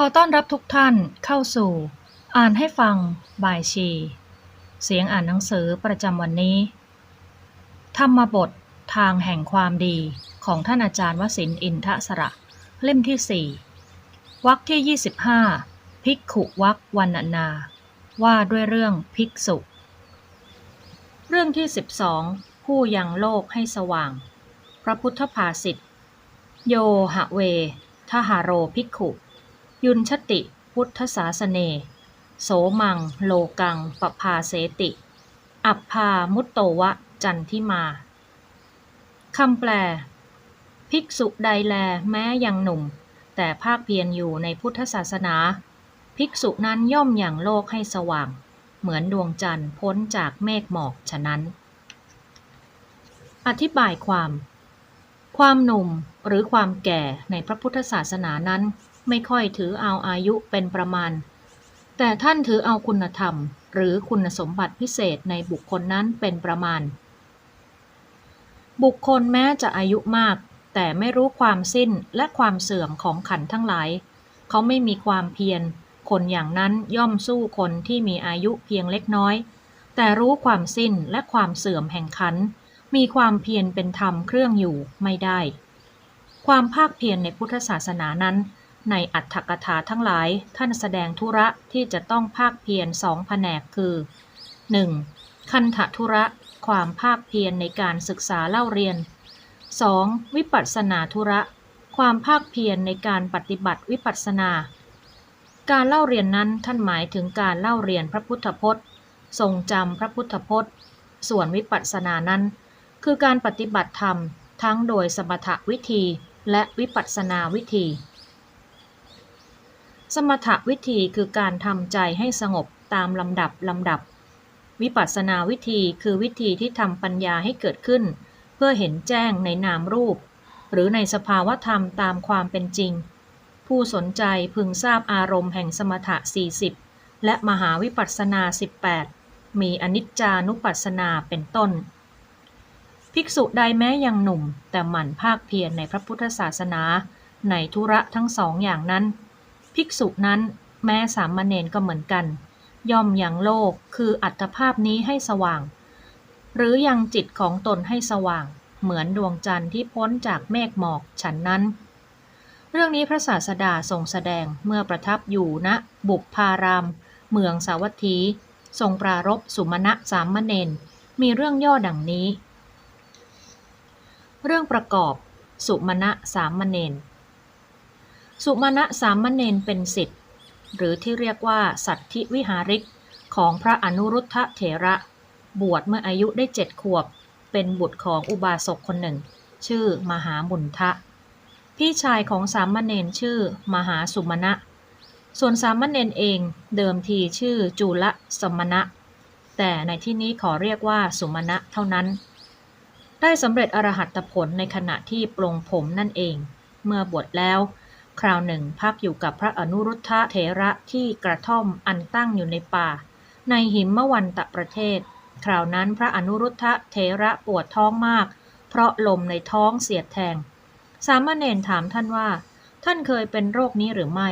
ขอต้อนรับทุกท่านเข้าสู่ อ่านให้ฟังบายชี เสียงอ่านหนังสือประจำวันนี้ ธรรมบททางแห่งความดีของท่านอาจารย์วสินอินทสระ เล่มที่สี่วรรคที่ 25 ภิกขุวักวันนา ว่าด้วยเรื่องภิกษุ เรื่องที่ 12 ผู้ยังโลกให้สว่าง พระพุทธภาษิตโยหะเวทหาโรภิกขุ ยุนชติพุทธศาสเน โสมัง โลกังปภาเสติ อัปพามุตโตวะ จันทิมา คำแปล ภิกษุใดแลแม้ยังหนุ่ม แต่ภาคเพียรอยู่ในพุทธศาสนา ภิกษุนั้นย่อมอย่างโลกให้สว่าง เหมือนดวงจันทร์พ้นจากเมฆหมอกฉะนั้น อธิบายความ ความหนุ่มหรือความแก่ในพระพุทธศาสนานั้น ไม่ค่อยถือเอาอายุเป็นประมาณ แต่ท่านถือเอาคุณธรรม หรือคุณสมบัติพิเศษในบุคคลนั้นเป็นประมาณ บุคคลแม้จะอายุมาก แต่ไม่รู้ความสิ้นและความเสื่อมของขันทั้งหลาย เขาไม่มีความเพียร คนอย่างนั้นย่อมสู้คนที่มีอายุเพียงเล็กน้อย แต่รู้ความสิ้นและความเสื่อมแห่งขัน มีความเพียรเป็นธรรมเครื่องอยู่ไม่ได้ความภาคเพียรในพุทธศาสนานั้น ในอัตถกถาทั้งหลาย ท่านแสดงธุระที่จะต้องภาคเพียรสองแผนกคือ 1. คันธธุระความภาคเพียรในการศึกษาเล่าเรียน 2. วิปัสสนาธุระ ความภาคเพียรในการปฏิบัติวิปัสสนา การเล่าเรียนนั้นท่านหมายถึงการเล่าเรียนพระพุทธพจน์ ทรงจำพระพุทธพจน์ ส่วนวิปัสสนานั้น คือการปฏิบัติธรรมทั้งโดยสมถวิธีและวิปัสสนาวิธี สมถวิธีคือการทำใจให้สงบตามลำดับลำดับ วิปัสสนาวิธีคือวิธีที่ทำปัญญาให้เกิดขึ้น เพื่อเห็นแจ้งในนามรูป หรือในสภาวธรรมตามความเป็นจริง ผู้สนใจพึงทราบอารมณ์แห่งสมถะ 40 และมหาวิปัสสนา 18 มีอนิจจานุปัสสนาเป็นต้น ภิกษุใดแม้ยังหนุ่ม แต่หมั่นภาคเพียรในพระพุทธศาสนา ในธุระทั้งสองอย่างนั้น ภิกษุนั้นแม้สามเณรก็เหมือนกัน ย่อมยังโลกคืออัตภาพนี้ให้สว่าง หรือยังจิตของตนให้สว่าง เหมือนดวงจันทร์ที่พ้นจากเมฆหมอกฉันนั้น เรื่องนี้พระศาสดาทรงแสดงเมื่อประทับอยู่ณบุพพาราม เมืองสาวัตถี ทรงปรารบสุมาณะสามเณรมีเรื่องย่อดังนี้ เรื่องประกอบ สุมาณะสามเณร สุมาณะสามเณรเป็นสิทธิ์หรือที่เรียกว่าสัตธิวิหาริกของพระอนุรุทธะเถระ บวชเมื่ออายุได้เจ็ดขวบ เป็นบุตรของอุบาสกคนหนึ่ง ชื่อมหามุนทะ พี่ชายของสามเณรชื่อมหาสุมาณะส่วนสามเณรเองเดิมทีชื่อจุลสมณะ แต่ในที่นี้ขอเรียกว่าสุมาณะเท่านั้น ได้สำเร็จอรหัตผลในขณะที่ปลงผมนั่นเอง เมื่อบวชแล้ว คราวหนึ่งพักอยู่กับพระอนุรุทธะเถระที่กระท่อมอันตั้งอยู่ในป่า ในหิมมวันตะประเทศ คราวนั้นพระอนุรุทธะเถระปวดท้องมาก เพราะลมในท้องเสียดแทง สามเณรถามท่านว่า ท่านเคยเป็นโรคนี้หรือไม่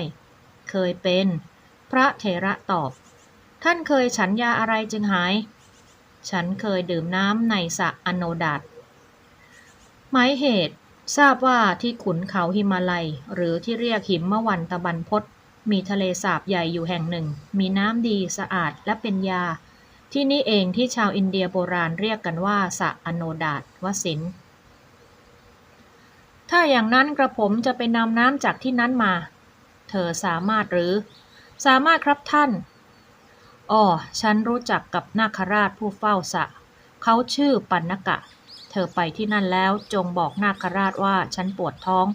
เคยเป็น พระเถระตอบ ท่านเคยฉันยาอะไรจึงหาย ฉันเคยดื่มน้ำในสระอโนดาตหมายเหตุ ทราบว่าที่ขุนเขาหิมาลัย หรือที่เรียกหิมมะวันตะบันพศมีทะเลสาบใหญ่อยู่แห่งหนึ่ง มีน้ำดีสะอาดและเป็นยา ที่นี่เองที่ชาวอินเดียโบราณเรียกกันว่าสะอโนดาตวสิน ถ้าอย่างนั้นกระผมจะไปนำน้ำจากที่นั้นมา เธอสามารถหรือ สามารถครับท่านอ๋อฉันรู้จักกับนาคราชผู้เฝ้าสะ เขาชื่อปันนกะ ธอไปที่นั่นแล้วจงบอกนาคราชว่าฉันปวดท้อง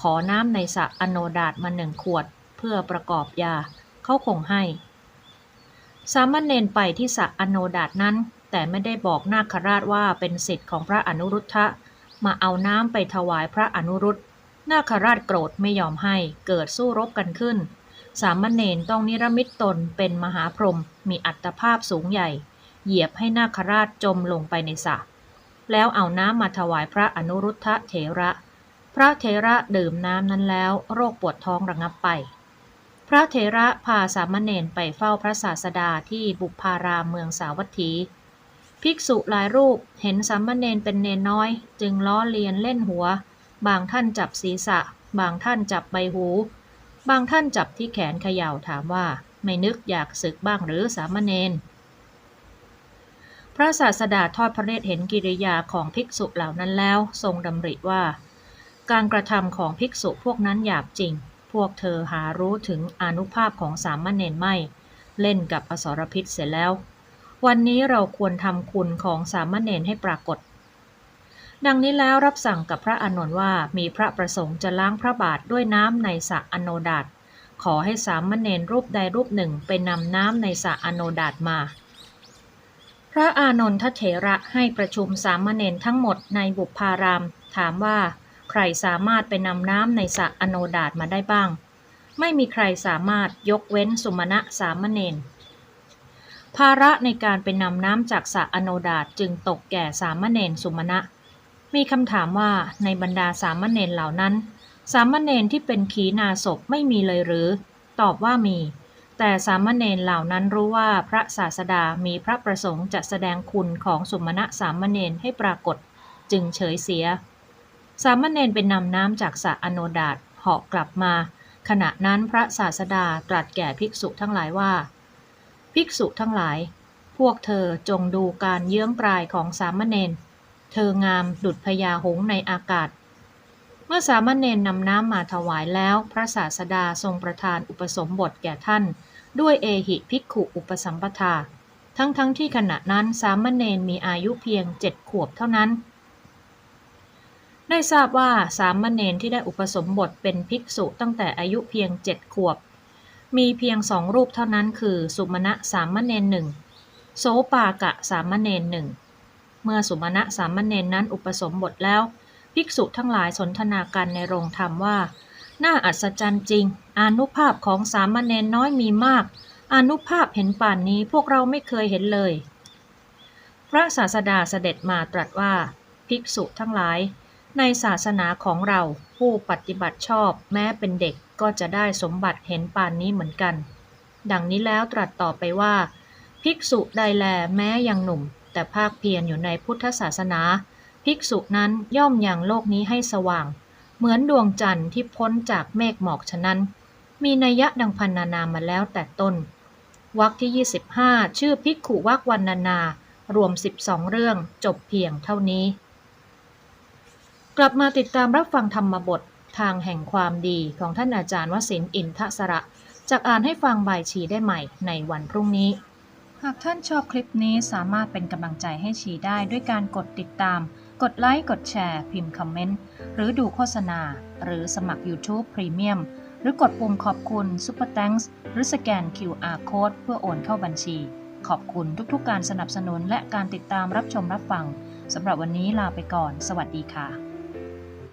ขอน้ำในสระอโนดาตมาหนึ่งขวด เพื่อประกอบยาเขาคงให้ สามเณรไปที่สระอโนดาตนั้น แต่ไม่ได้บอกนาคราชว่าเป็นสิทธิ์ของพระอนุรุทธะมาเอาน้ำไปถวายพระอนุรุตนาคราชโกรธไม่ยอมให้เกิดสู้รบกันขึ้น สามเณรต้องนิรมิตตนเป็นมหาพรหมมีอัตภาพสูงใหญ่ เหยียบให้นาคราชจมลงไปในสระ แล้วเอาน้ำมาถวายพระอนุรุทธะเถระ พระเถระดื่มน้ำนั้นแล้วโรคปวดท้องระงับไป พระเถระพาสามเณรไปเฝ้าพระศาสดาที่บุพารามเมืองสาวัตถี ภิกษุหลายรูปเห็นสามเณรเป็นเนนน้อย จึงล้อเลียนเล่นหัว บางท่านจับศีรษะ บางท่านจับใบหู บางท่านจับที่แขนเขย่าถามว่า ไม่นึกอยากศึกบ้างหรือสามเณร พระศาสดาทอดพระเนตรเห็นกิริยาของภิกษุเหล่านั้นแล้ว ทรงดำริว่า การกระทำของภิกษุพวกนั้นหยาบจริง พวกเธอหารู้ถึงอนุภาพของสามเณรไม่ เล่นกับอสรพิษเสร็จแล้ว วันนี้เราควรทำคุณของสามเณรให้ปรากฏ ดังนี้แล้วรับสั่งกับพระอานนท์ว่ามีพระประสงค์จะล้างพระบาทด้วยน้ำในสระอโนดาตขอให้สามเณรรูปใดรูปหนึ่งไปนำน้ำในสระอโนดาตมา พระอานนทเถระให้ประชุมสามเณรทั้งหมดในบุพาราม ถามว่า ใครสามารถไปนำน้ำในสระอโนดาตมาได้บ้าง ไม่มีใครสามารถยกเว้นสุมาณะสามเณรภาระในการไปนำน้ำจากสระอโนดาตจึงตกแก่สามเณรสุมาณะ มีคำถามว่าในบรรดาสามเณรเหล่านั้น สามเณรที่เป็นขีณาศพไม่มีเลยหรือ ตอบว่ามี แต่สามเณรเหล่านั้นรู้ว่าพระศาสดามีพระประสงค์จะแสดงคุณของสมณะสามเณรให้ปรากฏ จึงเฉยเสีย สามเณรเป็นนำน้ำจากสระอโนดาตเหาะกลับมา ขณะนั้นพระศาสดาตรัสแก่ภิกษุทั้งหลายว่า ภิกษุทั้งหลาย พวกเธอจงดูการเยื้องกลายของสามเณรเธองามดุจพญาหงในอากาศ มื่อสามเณรนำน้ำมาถวายแล้ว พระศาสดาทรงประทานอุปสมบทแก่ท่าน ด้วยเอหิภิกขุอุปสัมปทา ทั้งๆทที่ขณะนั้นสามเณรมีอายุเพียงเจ็ดขวบเท่านั้น ได้ทราบว่าสามเณรที่ได้อุปสมบทเป็นภิกษุตั้งแต่อายุเพียงเจ็ดขวบ มีเพียงสองรูปเท่านั้นคือ สุมาณะสามเณรหนึ่งโสปากะสามเณรหนึ่งเมื่อสุมาณะสามเณรนั้นอุปสมบทแล้ว ภิกษุทั้งหลายสนทนากันในโรงธรรมว่า น่าอัศจรรย์จริง อนุภาพของสามเณรน้อยมีมาก อนุภาพเห็นป่านนี้พวกเราไม่เคยเห็นเลย พระศาสดาเสด็จมาตรัสว่า ภิกษุทั้งหลาย ในศาสนาของเราผู้ปฏิบัติชอบแม้เป็นเด็กก็จะได้สมบัติเห็นป่านนี้เหมือนกัน ดังนี้แล้วตรัสต่อไปว่า ภิกษุใดแลแม้ยังหนุ่ม แต่ภาคเพียรอยู่ในพุทธศาสนา ภิกษุนั้นย่อมยังโลกนี้ให้สว่าง เหมือนดวงจันทร์ที่พ้นจากเมฆหมอกฉะนั้น มีนัยยะดังพันนานามาแล้วแต่ต้นวรรคที่ 25 ชื่อภิกขุวักวันนานารวม 12 เรื่องจบเพียงเท่านี้ กลับมาติดตามรับฟังธรรมบททางแห่งความดีของท่านอาจารย์วสินอินทสระจากอ่านให้ฟังบ่ายชีได้ใหม่ในวันพรุ่งนี้ หากท่านชอบคลิปนี้สามารถเป็นกำลังใจให้ชีได้ด้วยการกดติดตาม กดไลค์ กดแชร์ พิมพ์คอมเมนต์ หรือดูโฆษณา หรือสมัคร YouTube Premium หรือกดปุ่มขอบคุณ Super Thanks หรือสแกน QR Code เพื่อโอนเข้าบัญชี ขอบคุณทุกๆ การสนับสนุนและการติดตามรับชมรับฟังสำหรับวันนี้ลาไปก่อน สวัสดีค่ะ